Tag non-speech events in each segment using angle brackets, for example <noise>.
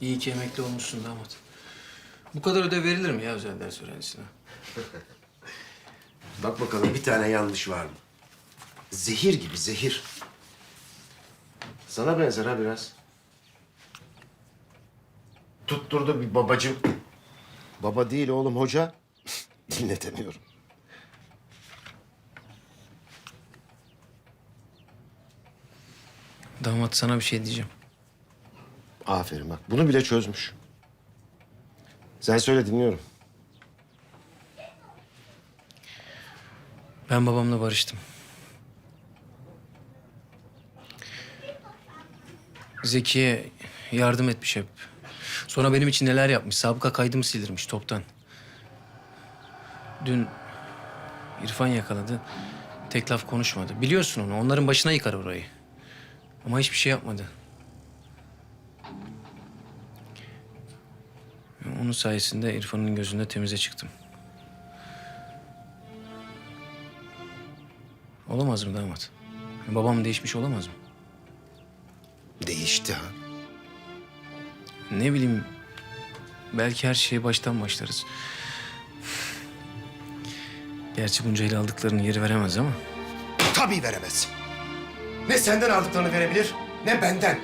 İyi ki emekli olmuşsun damat. Bu kadar ödev verilir mi ya özel ders öğrencisine? <laughs> Bak bakalım bir tane yanlış var mı? Zehir gibi zehir. Sana benzer ha biraz. Tutturdu bir babacım. Baba değil oğlum hoca. <laughs> Dinletemiyorum. Damat sana bir şey diyeceğim. Aferin bak bunu bile çözmüş. Sen söyle dinliyorum. Ben babamla barıştım. Zeki'ye yardım etmiş hep. Sonra benim için neler yapmış. Sabıka kaydımı sildirmiş toptan. Dün İrfan yakaladı. Tek laf konuşmadı. Biliyorsun onu. Onların başına yıkar orayı. Ama hiçbir şey yapmadı. Onun sayesinde İrfan'ın gözünde temize çıktım. Olamaz mı damat? Babam değişmiş olamaz mı? Değişti ha. Ne bileyim, belki her şeye baştan başlarız. Gerçi bunca ele aldıklarını geri veremez ama. Tabii veremez. Ne senden aldıklarını verebilir ne benden.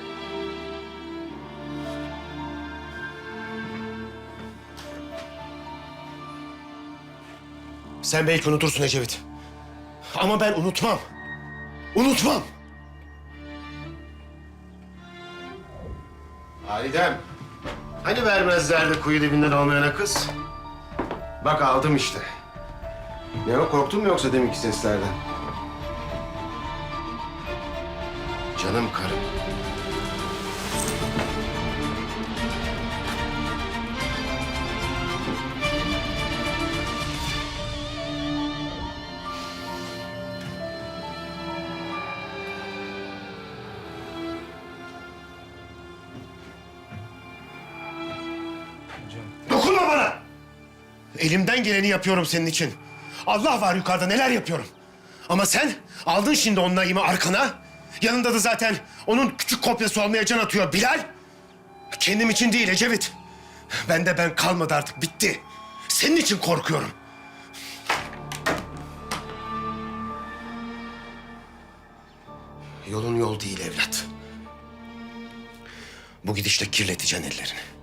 Sen belki unutursun Ecevit. Ama ben unutmam. Unutmam. Halidem. Hani vermezlerdi kuyu dibinden olmayana kız? Bak aldım işte. Ne o korktun mu yoksa deminki seslerden? Canım karım. Elimden geleni yapıyorum senin için. Allah var yukarıda neler yapıyorum. Ama sen aldın şimdi onun naimi arkana. Yanında da zaten onun küçük kopyası olmaya can atıyor Bilal. Kendim için değil Ecevit. Ben de ben kalmadı artık bitti. Senin için korkuyorum. Yolun yol değil evlat. Bu gidişle kirleteceksin ellerini.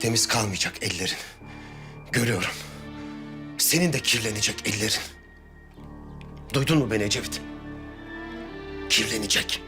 Temiz kalmayacak ellerin. Görüyorum. Senin de kirlenecek ellerin. Duydun mu beni Ecevit? Kirlenecek.